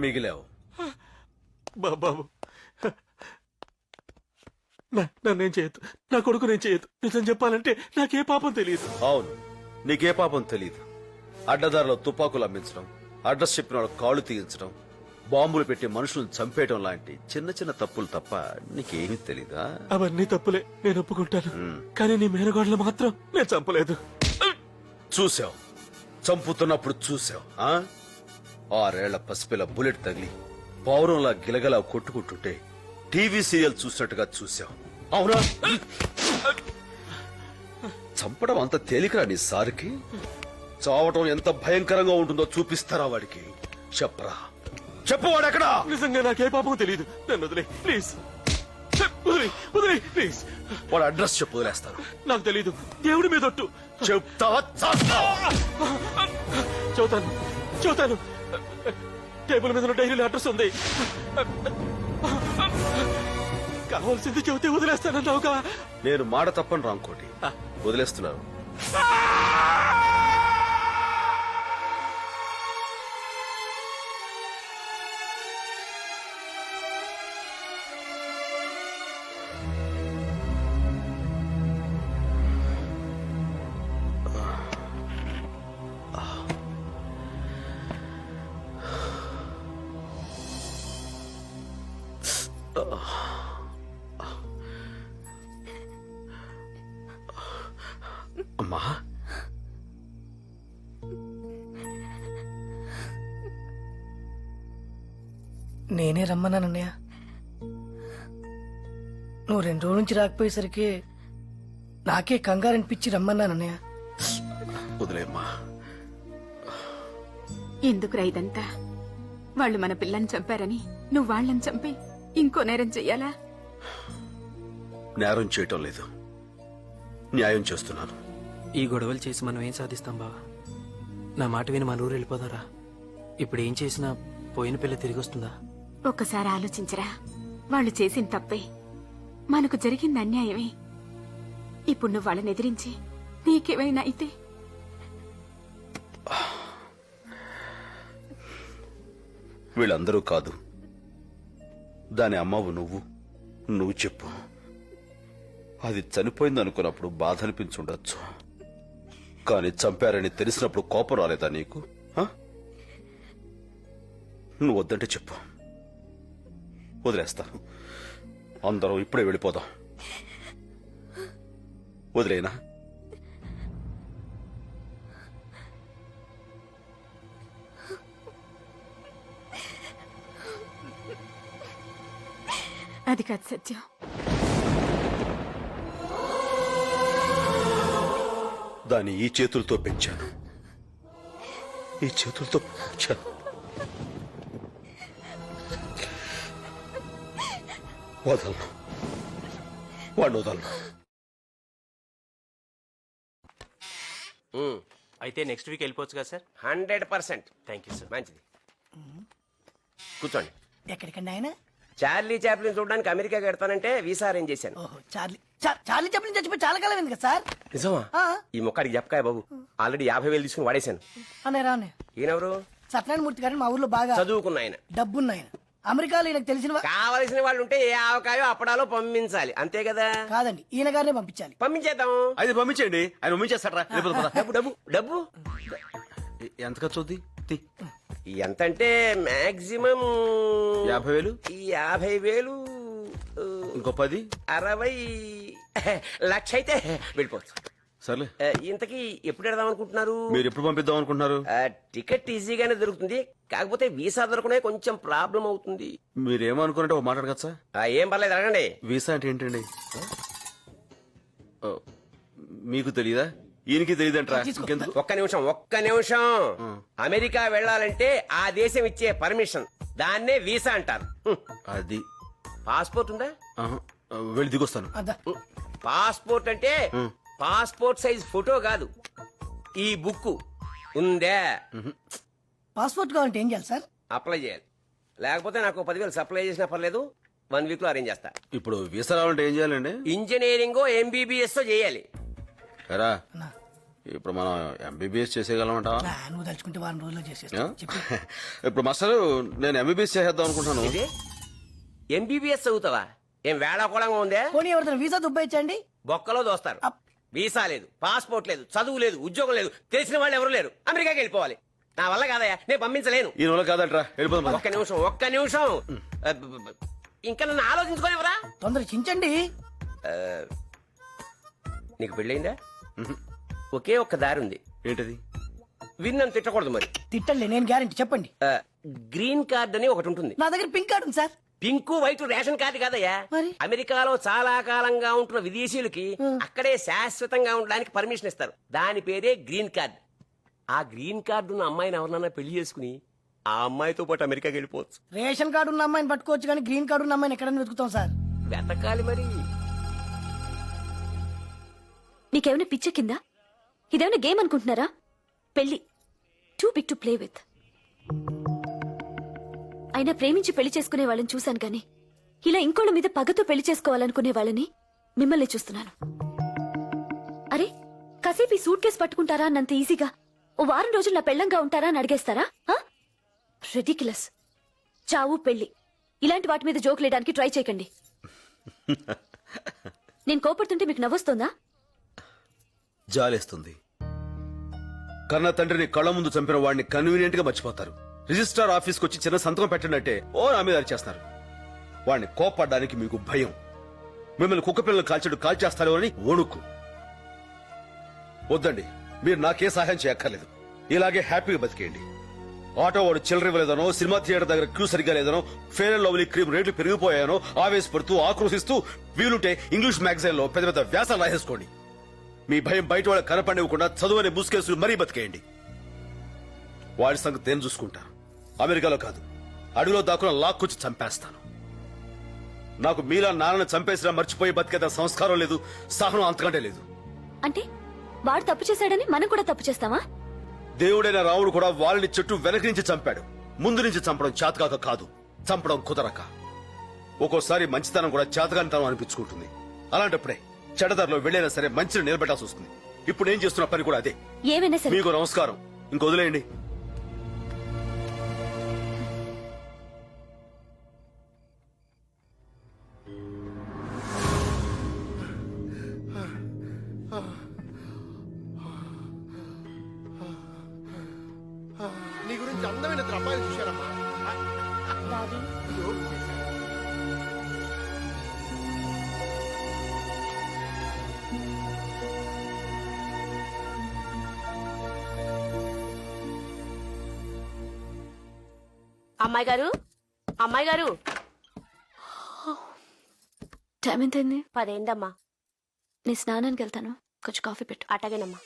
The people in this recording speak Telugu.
మిగిలావు? బాబు. బాబు నా- నన్నేం చేయొద్దు. నా కొడుకు నేను చేయొద్దు. నిజం చెప్పాలంటే నాకే పాపం తెలియదు. అవును. నీకే పాపం తెలీదు. అడ్డదారిలో తుపాకులు అమ్మించడం అడ్రస్ చెప్పిన వాళ్ళ కాళ్ళు తీయించడం బాంబులు పెట్టి మనుషులను చంపేయడం లాంటి చిన్న చిన్న తప్పులు తప్ప నీకేమీ తెలీదా? అవన్నీ తప్పులే. నేను ఒప్పుకుంటాను. కానీ నీ మేనగోడలు మాత్రం నేను చంపలేదు. చూసావు. చంపుతున్నప్పుడు చూసావు? ఆరేళ్ళ పసిపిల్ల బుల్లెట్ తగిలి పౌరంలా గిలగలా కొట్టుకుంటుంటే టీవీ సీరియల్ చూసినట్టుగా చూసావు అవునా? చంపడం అంత తేలికరా నీ సారికి? చావటం ఎంత భయంకరంగా ఉంటుందో చూపిస్తారా వాడికి? చెప్పరా. చెప్పు వాడెక్కడా? నిజంగా నాకే పాపం తెలియదు నన్ను వదిలే ప్లీజ్. ప్లీజ్. వాడు అడ్రస్ చెప్పు వదిలేస్తాను. నాకు తెలియదు దేవుడి మీద చెప్తావా? చేస్తావా? చెబుతాను చెబుతాను. టేబుల్ మీద డైరీలో అడ్రస్ ఉంది. కావాల్సింది చెబితే వదిలేస్తానన్నావుగా. నేను మాట తప్పను రాంకోటి. వదిలేస్తున్నాను. అమ్మా? నేనే రమ్మన్నానన్నయ్య. నువ్వు రెండు రోజుల నుంచి రాకపోయేసరికి నాకే కంగారు అనిపించి రమ్మన్నానన్నయ్య. వదిలేమ్మా. ఎందుకురా ఇదంతా? వాళ్ళు మన పిల్లని చంపారని నువ్వు వాళ్ళని చంపి ఇంకో నేరం చెయ్యాలా? నేరం చేయటం లేదు. న్యాయం చేస్తున్నాను. ఈ గొడవలు చేసి మనం ఏం సాధిస్తాం బావా? నా మాట విని మన ఊరు వెళ్ళిపోదారా. ఇప్పుడు ఏం చేసినా పోయిన పిల్ల తిరిగి వస్తుందా? ఒక్కసారి ఆలోచించరా. వాళ్ళు చేసిన తప్పే. మనకు జరిగింది అన్యాయమే. ఇప్పుడు నువ్వు వాళ్ళని ఎదిరించి నీకేమైనా అయితే? వీళ్ళందరూ కాదు. దాని అమ్మవు నువ్వు. నువ్వు చెప్పు. అది చనిపోయింది అనుకున్నప్పుడు బాధ అనిపించుండొచ్చు కానీ చంపారని తెలిసినప్పుడు కోపం రాలేదా నీకు? నువ్వు వద్దంటే చెప్పు. వదిలేస్తాను అందరం ఇప్పుడే వెళ్ళిపోదాం. వదిలేనా? అది కాదు సత్యం. దాన్ని ఈ చేతులతో పెంచాను. ఈ చేతులతో పెంచాను. వదలను. వాడిని వదలను. అయితే నెక్స్ట్ వీక్ వెళ్ళిపోవచ్చు కదా sir? Hundred percent. Thank you sir. మంచిది. కూర్చోండి. ఎక్కడికండి ఆయన? చార్లీ చాప్లిన్ చూడడానికి అమెరికా కడతానంటే వీసా అరేంజ్ చేశాను. ఓహో చార్లీ చా- చార్లీ చెప్పిన చచ్చిపోయి చాలా కాలం అయింది కదా సార్? నిజమా? ఆ. ఈ మొక్కడికి చెప్పకాయ బాబు. ఆల్రెడీ యాభై వేలు తీసుకుని వాడేశాను. రానే ఈయనెవరు? సత్యనారాయణ మూర్తి గారిని మా ఊర్లో బాగా చదువుకున్న ఆయన. డబ్బున్న ఆయన అమెరికాలో ఈయనకు తెలిసిన వా- కావలసిన వాళ్ళు ఉంటే ఏ ఆవకాయో అప్పడాలో పంపించాలి. అంతే కదా? కాదండి ఈయన గారినే పంపించాలి. పంపించేద్దాం. అయితే పంపించండి ఆయన పంపించేస్తాడరా. పద. డబ్బు డబ్బు డబ్బు. ఎంత ఖర్చు అవుద్ది? తీ. ఎంత అంటే మాక్సిమం యాభై వేలు? ఈ యాభై వేలు ఇంకో పది? అరవై లక్ష అయితే వెళ్ళిపోవచ్చు. సర్లే. ఇంతకీ ఎప్పుడు వెడదాం అనుకుంటున్నారు? మీరు ఎప్పుడు పంపిద్దాం అనుకుంటున్నారు? టికెట్ ఈజీగానే దొరుకుతుంది. కాకపోతే వీసా దొరకనే కొంచెం ప్రాబ్లం అవుతుంది. మీరు ఏమనుకున్నట్టు ఒక మాట్లాడగచ్చా ఏం పర్లేదు అడగండి. వీసా అంటే ఏంటండి? మీకు తెలియదా ఈయనకి తెలియదంటరా ఇంకెందుకు? ఒక్క నిమిషం ఒక్క నిమిషం. అమెరికా వెళ్ళాలంటే ఆ దేశం ఇచ్చే పర్మిషన్. దాన్నే వీసా అంటారు. హ్మ్. అది. పాస్పోర్ట్ ఉందా? ఆహా. వెళ్ళి దిగొస్తాను. పాస్పోర్ట్ అంటే పాస్పోర్ట్ సైజ్ ఫోటో కాదు. ఈ బుక్ ఉందే? పాస్పోర్ట్ కావాలంటే ఏం చేయాలి సార్? అప్లై చేయాలి. లేకపోతే నాకు పదివేలు సప్లై చేసినా పర్లేదు వన్ వీక్లో అరేంజ్ చేస్తా. ఇప్పుడు వీసా రావాలంటే ఏం చేయాలండి? ఇంజనీరింగ్ ఎంబీబీఎస్ చేయాలి. ఎరా ఇప్పుడు మనం ఎంబీబీఎస్ చేసేయగలమంటావా? ఆ, నువ్వు తలుచుకుంటే వారం రోజుల్లో చేసేస్తా? చెప్పు. ఇప్పుడు మాస్టర్ నేను ఎంబీబీఎస్ చేసేద్దాం అనుకుంటున్నాను. ఇదే? ఎంబీబీఎస్ చదువుతావా? ఏం వేళాకోళంగా ఉందే? పోనీ ఎవరితో వీసా దుబ్బాయించండి బొక్కలో దోస్తారు. అప్. వీసా లేదు పాస్పోర్ట్ లేదు చదువు లేదు ఉద్యోగం లేదు తెలిసిన వాళ్ళు ఎవరు లేరు. అమెరికాకి వెళ్ళిపోవాలి. నా వల్ల కాదయ్యా నేను పంపించలేను. ఈ నెల కాదట్రా వెళ్ళిపోదాం పద. ఒక్క నిమిషం ఒక్క నిమిషం. ఇంకా నన్ను ఆలోచించుకోనివరా తొందర చించండి. నీకు పెళ్ళైందా ఒకే ఒక్క దారి ఉంది. ఏంటది? విన్నను తిట్టకూడదు మరి. తిట్టండి నేను గ్యారంటీ చెప్పండి. ఆ, గ్రీన్ కార్డ్ అని ఒకటి ఉంటుంది. నా దగ్గర పింక్ కార్డు ఉంది sir. Pink white ration card కాదయ్యా. మరి? అమెరికాలో చాలా కాలంగా ఉంటున్న విదేశీయులకి అక్కడే శాశ్వతంగా ఉండడానికి పర్మిషన్ ఇస్తారు. దాని పేరే గ్రీన్ కార్డ్. ఆ గ్రీన్ కార్డు ఉన్న అమ్మాయిని ఎవరినన్నా పెళ్ళి చేసుకుని ఆ అమ్మాయితో పాటు అమెరికాకి వెళ్ళిపోవచ్చు. రేషన్ కార్డు ఉన్న అమ్మాయిని పట్టుకోవచ్చు కానీ గ్రీన్ కార్డు ఉన్న అమ్మాయిని ఎక్కడైనా వెతుకుతాం సార్. వెతకాలి మరి. నీకేమైనా పిచ్చ కింద? ఇదేమైనా గేమ్ అనుకుంటున్నారా? పెళ్ళి too big to play with అయినా ప్రేమించి పెళ్ళి చేసుకునే వాళ్ళని చూశాను కానీ ఇలా ఇంకోళ్ళ మీద పగతో పెళ్ళి చేసుకోవాలనుకునే వాళ్ళని మిమ్మల్ని చూస్తున్నాను. అరే కాసేపు సూట్ కేసు పట్టుకుంటారా అన్నంత ఈజీగా? ఓ వారం రోజులు నా పెళ్ళంగా ఉంటారా అని అడిగేస్తారా? రెడిక్యులస్ చావు పెళ్ళి ఇలాంటి వాటి మీద జోక్ లేయడానికి ట్రై చేయకండి. నేను కోపడుతుంటే మీకు నవ్వొస్తుందా? జాలేస్తుంది. కన్న తండ్రిని కళ్ళ ముందు చంపిన వాడిని కన్వీనియంట్గా మర్చిపోతారు. రిజిస్ట్రార్ ఆఫీస్కి వచ్చి చిన్న సంతకం పెట్టినట్టే ఓ నా మీద వాడిని కోపడ్డానికి మీకు భయం. మిమ్మల్ని కుక్క పిల్లలు కాల్చడు కాల్చేస్తారు అని వణుకు. వద్దండి మీరు నాకే సహాయం చేయక్కర్లేదు. ఇలాగే హ్యాపీగా బతికేయండి. ఆటో వాడు చిల్లర ఇవ్వలేదనో సినిమా థియేటర్ దగ్గర క్యూ సరిగ్గా లేదనో ఫేర్ అండ్ లవ్లీ క్రీమ్ రేట్లు పెరిగిపోయానో ఆవేశపడుతూ ఆక్రోశిస్తూ వీలుంటే ఇంగ్లీష్ మ్యాగజైన్లో పెద్ద పెద్ద వ్యాసాలు రాసేసుకోండి. మీ భయం బయట వాళ్ళకి కనపడివ్వకుండా చదువుని ముసుకేసులు మరీ బతికేయండి. వాడి సంగతి నేను చూసుకుంటా. అమెరికాలో కాదు. అడవిలో దాక్కున లాక్కొచ్చి చంపేస్తాను. నాకు మీలా నాన్నను చంపేసినా మర్చిపోయి బతికేత సంస్కారం లేదు సహనం అంతకంటే లేదు. అంటే వాడు తప్పు చేశాడని మనం కూడా తప్పు చేస్తావా దేవుడైన రాముడు కూడా వాళ్ళని చెట్టు వెనక నుంచి చంపాడు. ముందు నుంచి చంపడం చేతకాక కాదు చంపడం కుదరక. ఒక్కోసారి మంచితనం కూడా చేతకానితనం అనిపించుకుంటుంది. అలాంటప్పుడే చెడదారిలో వెళ్ళైనా సరే మంచిని నిలబెట్టాల్సి వస్తుంది. ఇప్పుడు నేను చేస్తున్న పని కూడా అదే. ఏమైనా సరే. మీకు నమస్కారం. ఇంక వదిలేయండి. నీ గురించి అందమైన అమ్మాయిలు చూశారమ్మా. అమ్మాయి గారు? అమ్మాయి గారు? టైం ఎంతైంది? పదేందమ్మా. నేను స్నానానికి వెళ్తాను. కొంచెం కాఫీ పెట్టు. అటగేనమ్మా